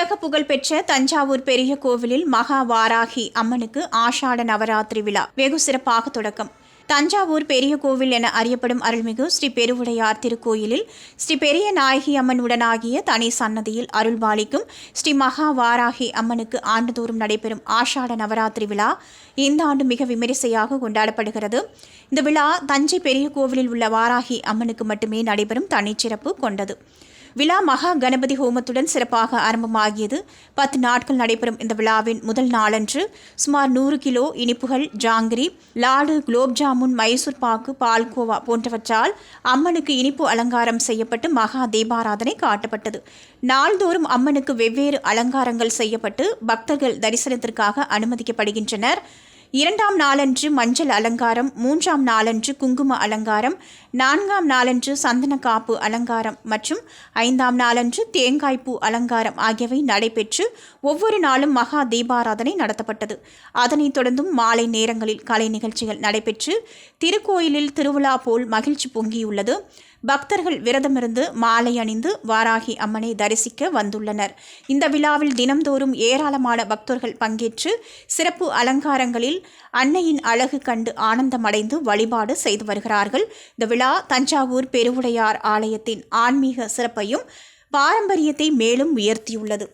உலக புகழ்பெற்ற தஞ்சாவூர் பெரிய கோவிலில் மகா வாராகி அம்மனுக்கு ஆஷாட நவராத்திரி விழா. வெகு சிறப்பாக தொடக்கம். தஞ்சாவூர் பெரிய கோவில் என அறியப்படும் அருள்மிகு ஸ்ரீ பெருவுடையார் திருக்கோயிலில் ஸ்ரீ பெரிய நாயகி அம்மன் உடனாகிய தனி சன்னதியில் அருள்பாலிக்கும் ஸ்ரீ மகா வாராகி அம்மனுக்கு ஆண்டுதோறும் நடைபெறும் ஆஷாட நவராத்திரி விழா இந்த ஆண்டு மிக விமரிசையாக கொண்டாடப்படுகிறது. இந்த விழா தஞ்சை பெரிய கோவிலில் உள்ள வாராகி அம்மனுக்கு மட்டுமே நடைபெறும் தனிச்சிறப்பு கொண்டது. விழா மகா கணபதி ஹோமத்துடன் சிறப்பாக ஆரம்பமாகியது. பத்து நாட்கள் நடைபெறும் இந்த விழாவின் முதல் நாளன்று சுமார் நூறு கிலோ இனிப்புகள் ஜாங்கிரி லாடு குலோப் ஜாமுன் மைசூர் பாக்கு பால்கோவா போன்றவற்றால் அம்மனுக்கு இனிப்பு அலங்காரம் செய்யப்பட்டு மகா தீபாராதனை காட்டப்பட்டது. நாள்தோறும் அம்மனுக்கு வெவ்வேறு அலங்காரங்கள் செய்யப்பட்டு பக்தர்கள் தரிசனத்திற்காக அனுமதிக்கப்படுகின்றனர். இரண்டாம் நாளன்று மஞ்சள் அலங்காரம் மூன்றாம் நாளன்று குங்கும அலங்காரம் நான்காம் நாளன்று சந்தன காப்பு அலங்காரம் மற்றும் ஐந்தாம் நாளன்று தேங்காய்ப்பூ அலங்காரம் ஆகியவை நடைபெற்று ஒவ்வொரு நாளும் மகா தீபாராதனை நடத்தப்பட்டது. அதனைத் தொடர்ந்தும் மாலை நேரங்களில் கலை நிகழ்ச்சிகள் நடைபெற்று திருக்கோயிலில் திருவிழா போல் மகிழ்ச்சி பொங்கியுள்ளது. பக்தர்கள் விரதமிருந்து மாலை அணிந்து வாராகி அம்மனை தரிசிக்க வந்துள்ளனர். இந்த விழாவில் தினம்தோறும் ஏராளமான பக்தர்கள் பங்கேற்று சிறப்பு அலங்காரங்களில் அன்னையின் அழகு கண்டு ஆனந்தமடைந்து வழிபாடு செய்து வருகிறார்கள். இந்த விழா தஞ்சாவூர் பெருவுடையார் ஆலயத்தின் ஆன்மீக சிறப்பையும் பாரம்பரியத்தை மேலும் உயர்த்தியுள்ளது.